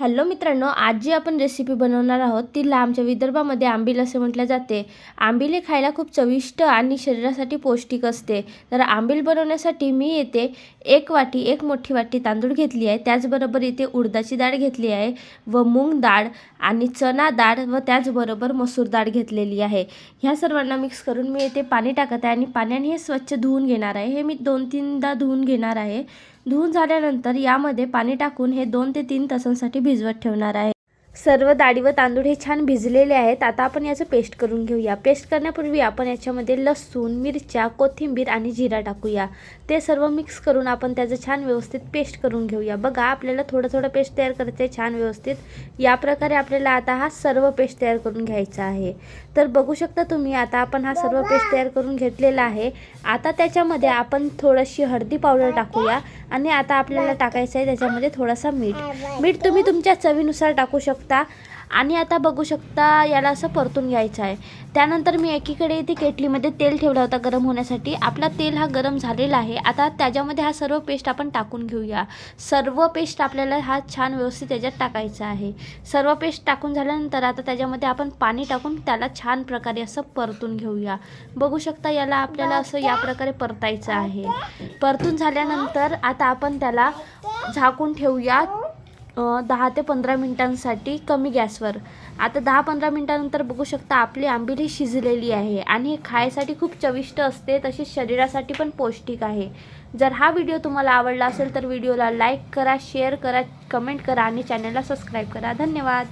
Hello मित्रांनो आज जी आपण रेसिपी बनवणार आहोत तिला आमच्या विदर्भामध्ये आंबील असे म्हटले जाते. आंबील हे खायला खूप चविष्ट आणि शरीरासाठी पौष्टिक असते. तर आंबील बनवण्यासाठी मी येथे एक वाटी एक मोठी वाटी तांदूळ घेतली आहे. त्याचबरोबर इथे उडदाची डाळ घेतली आहे व मूग डाळ आणि चना डाळ व त्याचबरोबर मसूर डाळ घेतलेली आहे. ह्या सर्वांना मिक्स करून मी येथे पाणी टाकत आहे आणि पाण्याने हे स्वच्छ धुवून घेणार आहे. हे मी दोन तीनदा धुवून घेणार आहे. धुवून झाल्यानंतर यामध्ये पाणी टाकून हे दोन ते तीन तासांसाठी भिजवत ठेवणार आहे. सर्व डाळी व तांदूळ हे छान भिजलेले आहेत. आता आपण याचं पेस्ट करून घेऊया. पेस्ट करण्यापूर्वी आपण याच्यामध्ये लसूण मिरच्या कोथिंबीर आणि जिरा टाकूया. ते सर्व मिक्स करून आपण त्याचं छान व्यवस्थित पेस्ट करून घेऊया. बघा आपल्याला थोडं थोडं पेस्ट तयार करायचं आहे छान व्यवस्थित. या प्रकारे आपल्याला आता हा सर्व पेस्ट तयार करून घ्यायचा आहे. तर बघू शकता तुम्ही आता आपण हा सर्व पेस्ट तयार करून घेतलेला आहे. आता त्याच्यामध्ये आपण थोडीशी हळदी पावडर टाकूया. आणि आता आपल्याला टाकायचं आहे त्याच्यामध्ये थोडासा मीठ. मीठ तुम्ही तुमच्या चवीनुसार टाकू शकता. आणि आता बघू शकता याला असं परतून घ्यायचं आहे. त्यानंतर मी एकीकडे इथे केटलीमध्ये तेल ठेवला होता गरम होण्यासाठी. आपला तेल हा गरम झालेला आहे. आता त्याच्यामध्ये हा सर्व पेस्ट आपण टाकून घेऊया. सर्व पेस्ट आपल्याला हा छान व्यवस्थित त्याच्यात टाकायचा आहे. सर्व पेस्ट टाकून झाल्यानंतर आता त्याच्यामध्ये आपण पाणी टाकून त्याला छान प्रकारे असं परतून घेऊया. बघू शकता याला आपल्याला असं या प्रकारे परतायचं आहे. परतून झाल्यानंतर आता आपण त्याला झाकून ठेवूया. दहा ते पंधरा मिनटांसाठी कमी गॅसवर. आता दहा पंधरा मिनटानंतर बघू शकता आपली आंबील ही शिजलेली आहे आणि हे खायसाठी खूप चविष्ट असते तसेच शरीरासाठी पण पौष्टिक आहे. जर हा व्हिडिओ तुम्हाला आवडला असेल तर व्हिडिओला लाईक करा शेअर करा कमेंट करा आणि चॅनलला सबस्क्राईब करा. धन्यवाद!